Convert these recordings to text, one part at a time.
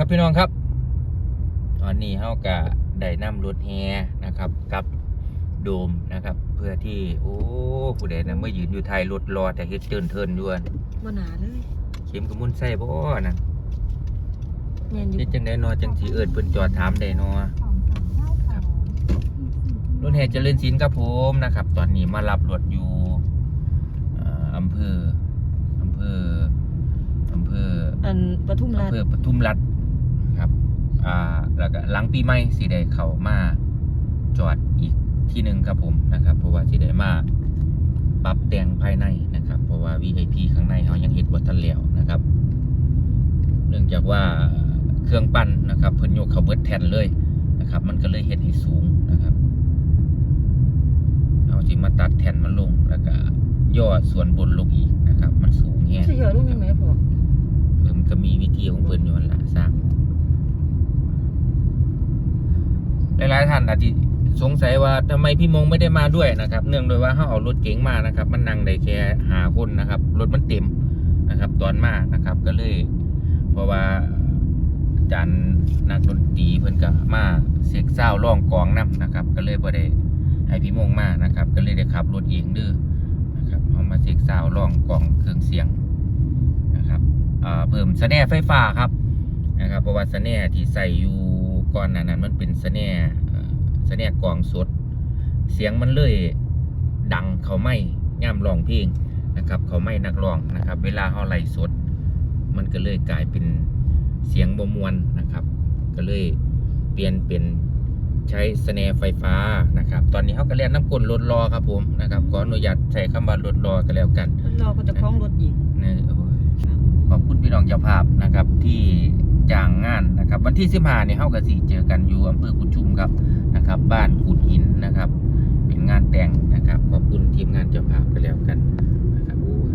ครับพี่น้องครับ ตอนนี้เฮากะได้นำรถแฮนะครับกับโดมนะครับ เพื่อที่โอ้ผู้ใดนะเมื่อยืนอยู่ไทายรถรอแต่เฮ็ดเจินเทินด้วยบ่หนาเลยเข็มกระมุนใส่บ่นะแม่นอยู่นี่จังได๋นอจังสิเอิ้นเพิ่นจอดถามได้นอครับรถแฮเจริญศิลป์ครับผมนะครับ ตอนนี้มารับรถอยู่เอ่ออำเภออำเภออำเภออันปทุมราชอำเภอปทุมรัฐครับ อ่าแล้วก็หลังปีใหม่สิได้เข้ามาจอดอีกที่หนึ่งครับผมนะครับ เพราะว่าสิได้มาปรับแต่งภายในนะครับ เพราะว่า VIP ข้างในเขายังเฮ็ดบ่ทันแล้วนะครับ เนื่องจากว่าเครื่องปั้นนะครับเพิ่นยกเขาเบิดแทนเลยนะครับ มันก็เลยเฮ็ดให้สูงนะครับเอาสิมาตัดแทนมันลงแล้วก็ย่อส่วนบนลงอีกนะครับ มันสูงแงสิเหยอะลงยังไงพ่อ เพิ่นก็มีวิธีของเพิ่นอยู่นั่นล่ะสร้าง หลายท่านอาจจะสงสัยว่าทำไมพี่มงไม่ได้มาด้วยนะครับ เนื่องโดยว่าเขาเอารถเก๋งมานะครับ มันนั่งได้แค่หาคนนะครับ รถมันเต็มนะครับ ตอนมานะครับก็เลย เพราะว่าอาจารย์นักดนตรีเพิ่นก็มาเสกเศร้าร้องกลองนํนะครับ ก็เลยบ่ได้ให้พี่มงมานะครับ ก็เลยได้ขับรถเองเด้อนะครับเอามาเสกเศร้าร้องกลองเครื่องเสียงนะครับอ่าเพิ่มสแนไฟฟ้าครับนะครับ เพราะว่าสแนที่ใส่อยู่ก่อนหน้านั้นมันเป็นสแน ร์เอ่อสแนร์กลองสด เสียงมันเลยดังเขาไม่ย่ำร้องเพลงนะครับ เขาไม่นักร้องนะครับ เวลาเขาไล่สด มันก็เลยกลายเป็นเสียงบมวนนะครับ ก็เลยเปลี่ยนเป็นใช้สแนร์ไฟฟ้านะครับ ตอนนี้เขาก็เรียนน้ำกลรถรอครับผมนะครับขออนุญาตใช้คำว่ารถรอกันแล้วกันเพิ่นรอก็จะคล้องรถอีกนะโอ้ยขอบคุณพี่น้องเจ้าภาพนะครับที่จ้างงานนะครับ วันที่สิบห้าเนี่ยเขากับสีเจอกันอยู่อำเภอกุดชุมครับ นะครับ บ้านกุดหินนะครับ เป็นงานแต่งนะครับขอบคุณทีมงานเจ้าภาพกันแล้วกันนะครับโอ้ย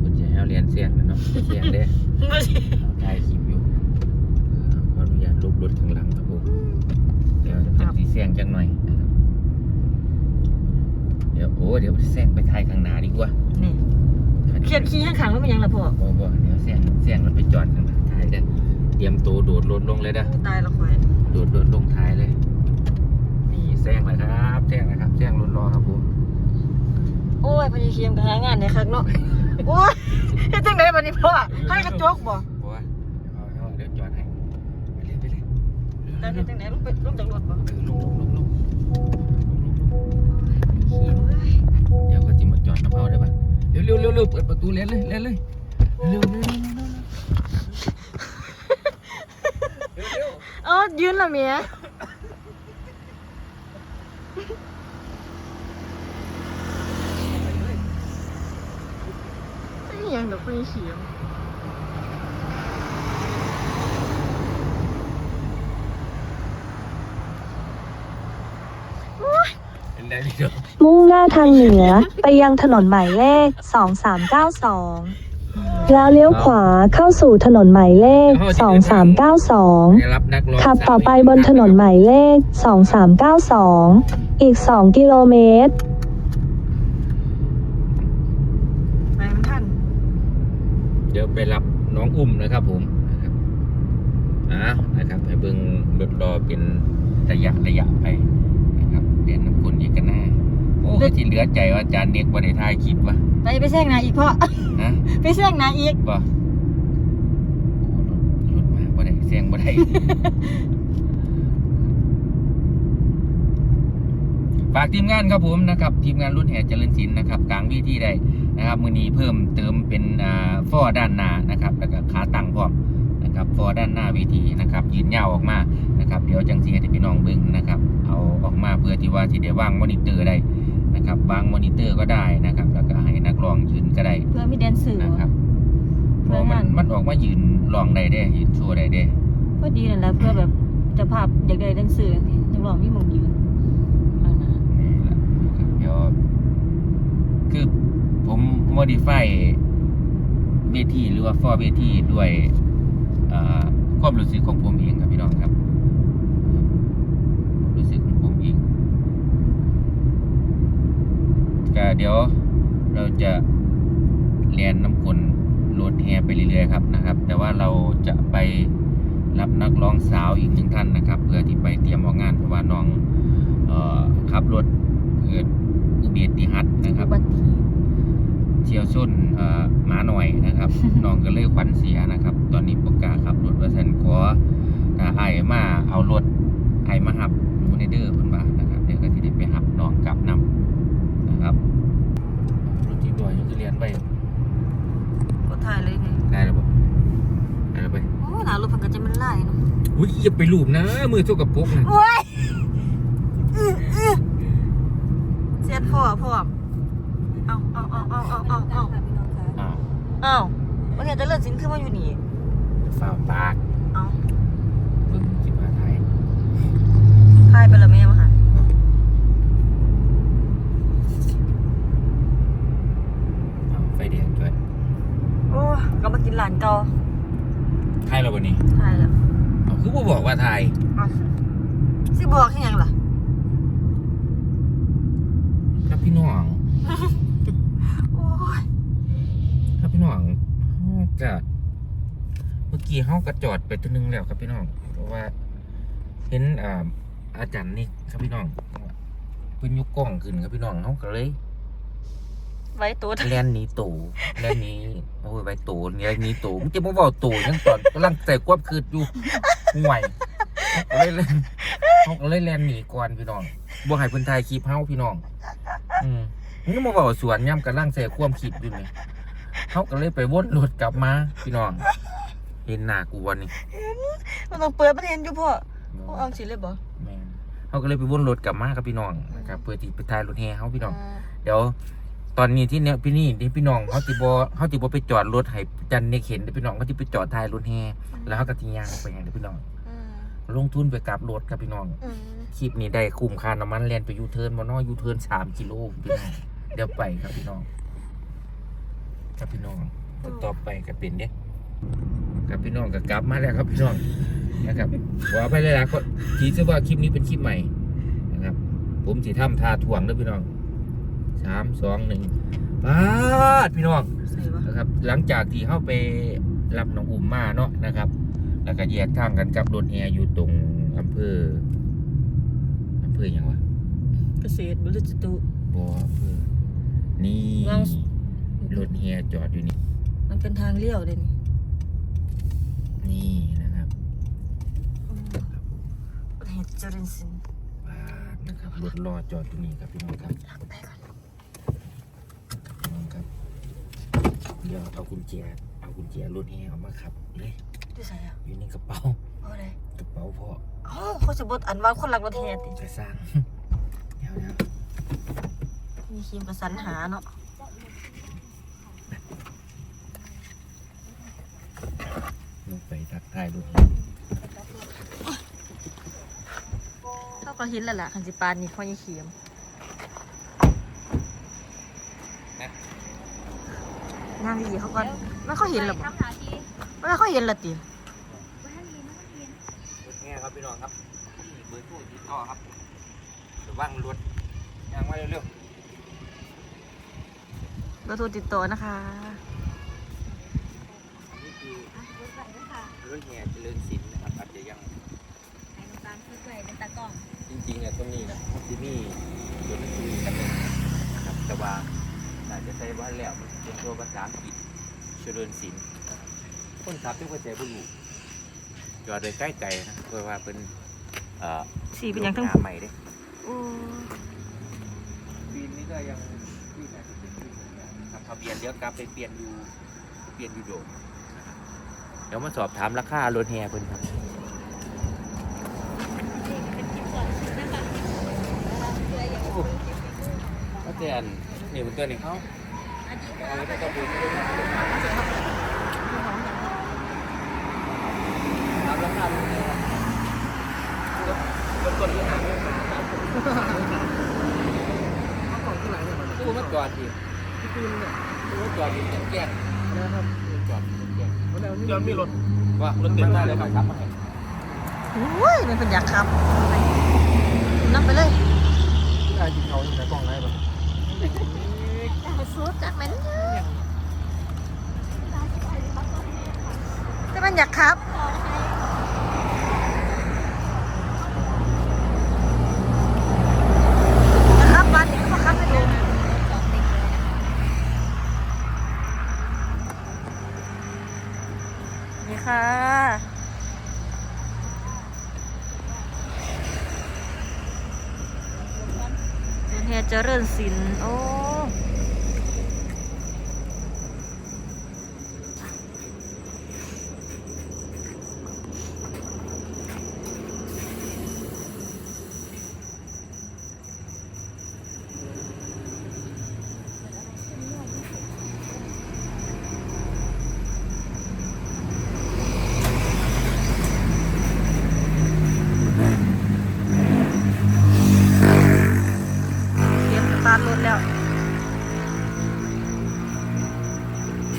คุณจะให้เอาเรียนเสียงนะเนาะเสียงเด้บ่สิเอาถ่ายคลิปอยู่เออขออนุญาตลบรถข้างหลังครับผมเดี๋ยวจะสีเสียงจังหน่อยนะครับเดี๋ยวโอ้เดี๋ยวแซงไปถ่ายข้างหน้าดีกว่านี่เครียดขี้ข้างๆแล้วมันยังล่ะพ่อบ่บ่เดี๋ยวแซงแซงแล้วไปจอดข้างหน้าท้ายเด้อเตรียมตัวโดดรถลงเลยเด้อโอ้ตายและข่อยโดดโดดลงท้ายเลยนี่ แซงเลยครับแซงนะครับแซงรถรอครับผมโอ้ยพญาเคียมก็หางานได้คักเนาะโอ้ยเฮ็ดจังไดบัดนี้พ่อให้กระจกบ่บัวเอาเอาเดี๋ยวจอดให้ไปเลยไปเลยแต่เฮ็ดจังไดลงไปลงจากรถบ่เออลงลงลงลงลงลงเคียมเอ้ยเดี๋ยวก็จิมาจอดน้ำเอาได้ป่ะเร็วเร็วเร็วเร็วเปิดประตูเล่นเลยเล่นเลยเร็วเร็วเร็วเร็วเร็วเร็วเอ้ายืนละเมียไอ้ห ยังดอกพญาเคียมเป็นไรพี่เดี๋ยวมุ่งหน้าทางเหนือ ไปยังถนนหมายเลข 2392 แล้วเลี้ยวขวาเข้าสู่ถนนหมายเลข 2392 ได้รับนักร้องขับต่อไปบนถนนหมายเลข 2392 อีก 2 กิโลเมตร ไปมันทัน เดี๋ยว ไปรับน้องอุ้มนะครับผมนะครับอ่านะครับให้เบิ่งรถรอเป็นระยะระยะไปนะครับเรียนน้ำคนอีกกันแน่โอ้ยที่เหลือใจว่าอาจารย์เด็กบ่ได้ถ่ายคลิปวะไปไปแซงหนาอีกพ่อนะไปแซงหนาอีกบ่โอ้รถรถมาบ่ได้เสียงบ่ได้ฝากทีมงานครับผมนะครับ ทีมงานรุ่นแห่เจริญศิลป์นะครับกลางวิธีได้ นะครับมือนี้เพิ่มเติมเป็นอ่าฟอร์ด้านหน้านะครับแล้วก็ขาตั้งพร้อมนะครับฟอร์ด้านหน้าเวทีนะครับยืนยาวออกมานะครับเดี๋ยวจังสีให้พี่น้องเบิ่งนะครับเอาออกมาเพื่อที่ว่าที่ได้วางมอนิเตอร์ได้นะครับวางมอนิเตอร์ก็ได้นะครับ แล้วก็ให้นักร้องยืนก็ได้เพื่อมีแดนเซอร์นะครับเพเพื่อราะมันงานมันออกมายืนร้องได้เด้ยืนโชว์ได้เด้พอดีนั่นแหละเพื่อแบบเจะภาพอยากได้แดนเซอร์นักร้องมีหมองยืนอันนั้นนี่แหละนะครับเดี๋ยวคือ ผม modify เวทีหรือว่า for เวทีด้วยความรู้สึกของผมเองครับพี่น้องครับความรู้สึกของผมเองก็เดี๋ยวเราจะเรียนน้ำกลโหลดแฮไปเรื่อยๆครับนะครับ แต่ว่าเราจะไปรับนักร้องสาวอีกหนึ่งท่านนะครับ เพื่อที่ไปเตรียมออกงานเพราะว่าน้องออขับรถเกิดอุบัติเหตุนะครับอุบัติ เหตุเฉียวชนเอ่อหมาหน่อยนะครับน้องก็เลยขวัญเสียนะครับ ตอนนี้ปกล้าขับรถว่าฉันขอถ้าไอ้ายมาเอารถไอ้ายมาหับอยู่ในเด้อเพิ่นว่านะครับเดี๋ยวก็สิได้ไปหับน้องกลับนำนะครับรถที่บ่อยยังคือเรียนไปก็ถ่ายเลยไงได้แล้วบ่ได้แล้วไปโอ้ยหนารถเพันก็จะมันไล่เนาะอุ้ยอย่าไปลูบนะ มือโซกับปุ๊กนะโอ้ยอื้ออื้อเสียดพ่อพ่อเอาเอาเอาเอาเอาเอาเอา อ้าว เอาวันนี้จะเลื่อนสินขึ้นมาอยู่นี่ฝ่าปากเอาเบิ่งสิพาไทยถ่ายไปและแม่มาหาเอาไฟแดงด้วยโอ้ยก็มากินหลานเก่าไทยเราวันนี้ถ่ายแล้วเอาคือบ่บอกว่าไทยเอาสิบอกให้หยังล่ะครับพี่น้องโอ้ยครับ พี่น้องเฮาก็เมื่อกี้เฮาก็จอดไปตัวหนึงแล้วครับพี่น้อง เพราะว่าเห็นอ่าอาจารย์นี่ครับพี่น้องเพิ่นยกกล้องขึ้นครับพี่น้องเฮาก็เลยไว้ตัวแล่นหนีตู่แล่นหนี้โอ้ยไปตู่นี่แล่นหนีตู่มึงจะมาเว้าตู่ยังตอนกำลังใส่ควบคืดอยู่ห่วยเฮาก็เลยเล่นเฮาก็เลยแล่นหนีก่อนพี่น้องบ่ให้เพิ่นถ่ายคลิปเฮาพี่น้อง อืมมึงก็มาเว้าสวนย่ำกำลังใส่ความคิดอยู่นี่ เฮาก็เลยไปวนรถกลับมาพี่น้อง เห็นหน้ากูวันนี้มันต้องเปิดประเทศอยู่พ่อพ่อเอาสิเลยบ่แม่นเฮาก็เลยไปวนรถกลับมากับพี่น้องนะครับเพื่อที่ไปถ่ายรถแห่เฮาพี่น้อง เดี๋ยวตอนนี้ที่เนี่ยพี่นี่ที่พี่น้องเขาติบอเขาติบอไปจอดรถให้จันเนี่ยเข็นเดี๋ยวพี่น้องเขาจะไปจอดท้ายรถแห่แล้วเขาก็ทิ้งยางไปให้เดี๋ยวพี่น้องอืมลงทุนไปกลับรถครับพี่น้องอืมคลิปนี้ได้คุ้มค่าน้ำมันแลนไปยูเทิร์นมานอยูเทิร์นสามกิโลพี่น้องเดี๋ยวไปครับพี่น้อง ครับพี่น้องต่อไปก็เป็นเด้ครับพี่น้องก็กลับมาแล้วครับพี่น้องนะครับว่าไปเลยละก็ทีซะว่าคลิปนี้เป็นคลิปใหม่นะครับ ผมสิทำท่าถ่วงเด้อพี่น้องสามสองหนึ่งปาดพี่น้องใส่บ่นะครับ หลังจากที่เข้าไปรับน้องอุ่มมาเนาะนะครับ แล้วก็แยกทางกันกับรถแอร์อยู่ตรงอำเภออำเภออย่างวะเกษตรบริจิตุบออำเภอนี่วัง รถแอร์จอดอยู่นี่ มันเป็นทางเลี้ยวเด่นนี่นะครับประเทศเจริญสินปาดนะครับรถรอจอดอยู่นี่ครับพี่น้องครับหลังไปก่อนพี่น้องครับ เดี๋ยวเอากุญแจเอากุญแจรถแอร์เอามาขับเลยดูใส่อะอยู่ในกระเป๋าเอาเลยกระเป๋าพ่ออ๋อเขาจะบดอันว่าคนรักประเทศติจะสร้างเดี๋ยวนะมีครีมกระสันหาเนาะ ล งไปทักทายรถเขาก็เห็นแล้วล่ะคันสิปานนี่เขายังเขียมนางดีเขาก่อนไม่เขาเห็นหรอบ่ไม่เขาเห็นละติรถแง่ครับพี่น้องครับนี่เบอร์โทรติดต่อครับระวังรถยางมาเร็วเบอร์โทรติดต่อนะคะ ๆนี่คือ รถแง่เจริญศิลป์นะครับอาจจะยังจริงๆเป็นี่ยตรงนี้นะที่นี่รถนักเรียนกันเลยนะครับแต่ว่าน่าจะใช้ว่าแล้วมันเป็นตัวภาษาอังกฤษเจริญศิลป์นะครับคนขับที่เข้าใจบ่รู้จอดโดยใกล้ไกลนะเพราะว่าเป็นเอ่อสีเป็นยังทั้งหาใหม่เด้โอ้ฟิล์มนี่ก็ยังที่ไหนจะเป็นนะครับทะเบียนเดี๋ยวกลับไปเปลี่ยนอยู่เปลี่ยนอยู่โดม เดี๋ยวมาสอบถามราคารถแห่เพิ่นครับก็เตือนนี่มันเตือนนี่เขาเอาไว้ก็ต้องดูถามราคารถแห่รถต้นที่หาไม่มาครับตู้มาจอดดิตู้มาจอดดิแจ้งนะครับ จอดแจ้งย้อนมีรถว่ารถเต็มได้เลยครับมาให้โอ้ยมันเป็นอยากขับนั่งไปเลยไอ้ที่เขาอยู่ในกล้องไหนบ้างสุดจักแม่นจะมันอยากขับ ค่ะ เฮียเจริญสิน โอ้ ตาร์ทรถแล้ว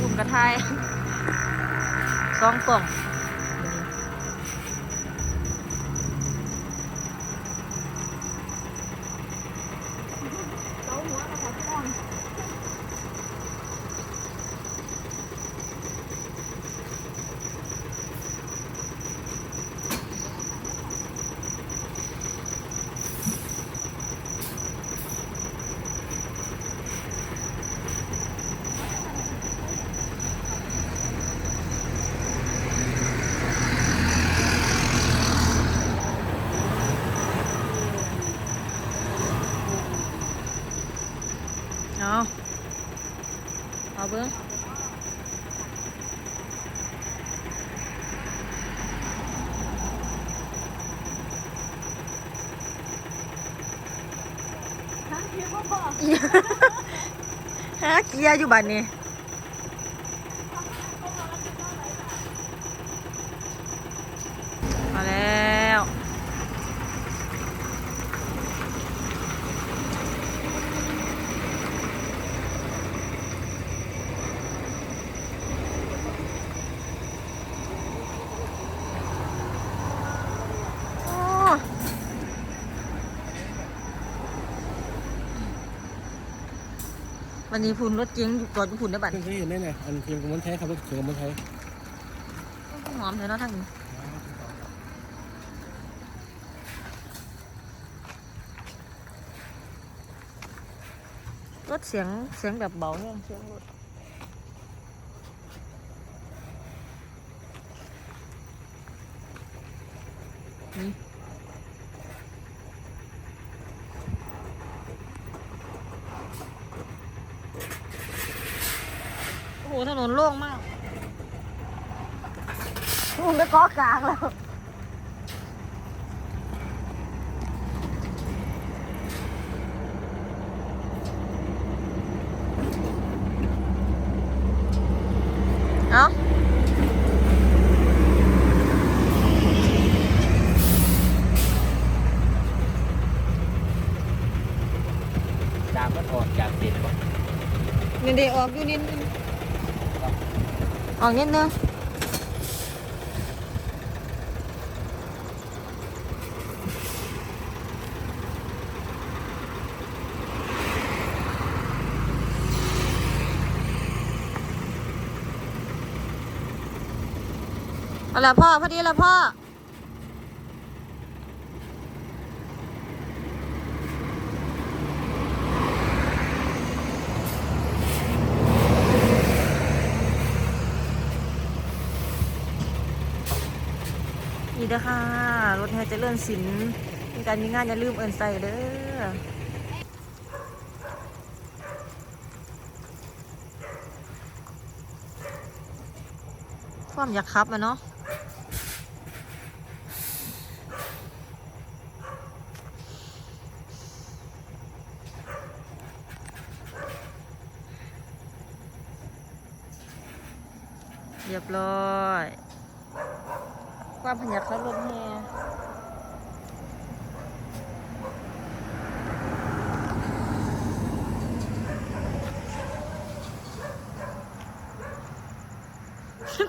ลุมกระทายสองกล่องเอาเอาเบิ้ง ลียอยู่บัดนี้ วันนี้พูนรถเก๋งอยู่ก่อนพูนได้บัตรเพิ่งเคยเห็นได้ไงอันเพียงกับมันแท้ครับรถเขียวกับมันไทยหอมเลยเนาะทางนี้รถเสียงเสียงแบบเบาเนี่ยเสียงรถนี่โอ้โห ถนนโล่งมากมึงไปเกาะกลางแล้ว เอ้า ดามมันออกจากเด็ดบ่ เงินเด ออกอยู่นิดนึงออกนิดนึงเอาละพ่อ พอดีละพ่อ นี่เด้อค่ะ รถแห่ เลื่อนสินมีการมีงานอย่าลืมเอินใส่เด้อความอยากขับอะเนาะเรียบร้อย ความพยักขับรถแห่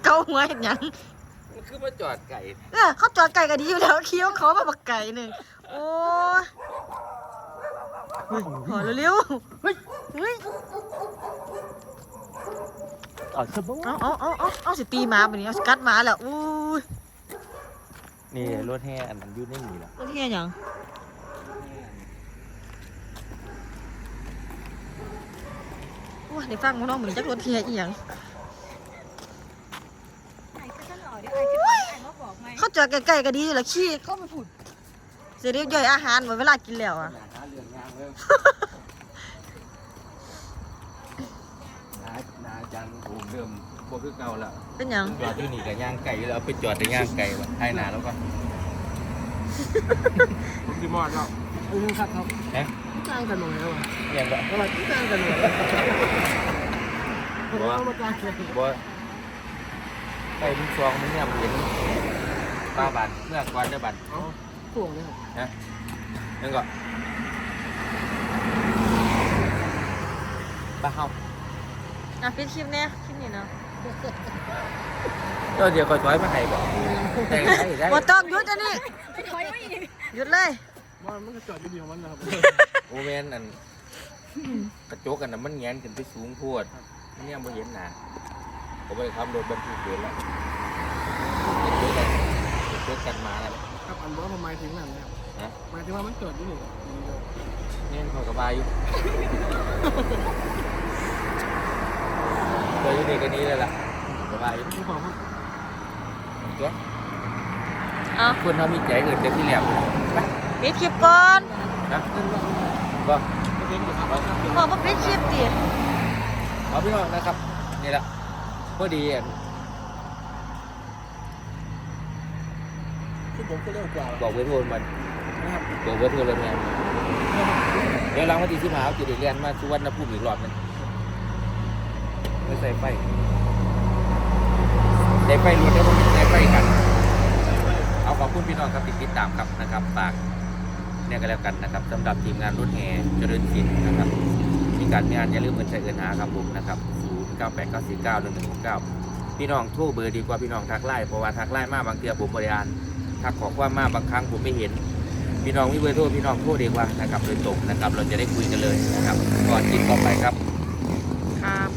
เกาหัวเห็นยังมันคือมาจอดไก่เออเขาจอดไก่กันดีอยู่แล้วเคี้ยวเขามาบักไก่หนึ่งโอ้ยเฮ้ยพอเร็วๆเฮ้ยเฮ้ยเอาสบู่เอาเอาเอาเอาเอาสิตีหมาแบบนี้เอาสิกัดหมาแล้วอู้ยนี่รถแห่อันนั้นอยู่ในนี่ล่ะรถเฮียหยังว้าได้ฟังมั้น้องเหมือนจักรถเฮียอีหยัง จากใกล้ๆก็ดีอยู่ละขี้ก็ไม่พูดเสียเรียบย่อยอาหารหมดเวลากินแล้วอะหาเรื่งานานาจันผเดิมบ่คือเก่าละเป็นยังจอดอยู่นี่กับย่างไก่แล้วเอาไปจอดในย่างไก่ไะใหนาแล้วก็พี่มอดเนาเอือครับครับฮะจ้างกันหมดแล้วอะอย่างก็ทำไมจ้างกันหมดแล้บ่บ่ไก่มันฟองมันเนี่ยมันเห็น ป้าบันเมื่อก่อนเด้อบันเอาพวกนี้ครับนะนึงก็ป้าเฮาอะปิดคลิปเนี่ยคลิปนี้เนาะก็เดี๋ยวคอยถอยมาให้บอกได้ได้ได้บ่ต้องหยุดอันนี้หยุดเลยว่ามันก็จอดอยู่เดียวมันนะครับโอแมนอันกระจกกันน่ะมันแงนขึ้นไปสูงโพดมันยังบ่เห็นหน้าผมไปขับรถบรรทุกเดินแล้วกระจกกันก ระจกกันมาแล้วครับอันบอกว่าหมายถึงนั่นนะครับฮะหมายถึงว่ามันเกิดอยู่นี่เนี่ยเขากระบายอยู่เจออยู่นี่กันนี้เลยล่ะสบายอยู่ที่ผมว่าตัวเอาคนเขามีใจเกินเต็มที่แล้วไปปิดคลิปก่อนนะก็ประเด็นอยู่ครับเอาบอกว่าปิดคลิปดิเอาพี่น้องนะครับนี่แหละพอดีอะ คือ ผมก็เร็วกว่าบอกเบอร์โทรมันนะครับบอกเบอร์โทรเลยแม่เดี๋ยวหลังวันที่สิบห้าจะได้เรียนมาสุวรรณภูมิอีกรอบหนึงไม่ใส่ไฟได้ไฟรถได้ผมได้ไฟกัน เอาขอบคุณพี่น้องครับที่ติดตามครับนะครับฝากเนี่ยก็แล้วกันนะครับสำหรับทีมงานรุ่นแห่เจริญศิลป์นะครับมีการมีงานอย่าลืมเงินใช้เงินหาครับผมนะครับ0 9 8 9 4 9 1 1 6 9พี่น้องโทรเบอร์ดีกว่าพี่น้องทักไลน์เพราะว่าทักไลน์มาบางเทีผมบริการ ทักขอความมาบางครั้งผมไม่เห็น พี่น้องมีเบอร์โทรพี่น้องโทรดีกว่านะครับโดยตรงนะครับ เราจะได้คุยกันเลยนะครับก่อนกินต่อไปครับครับ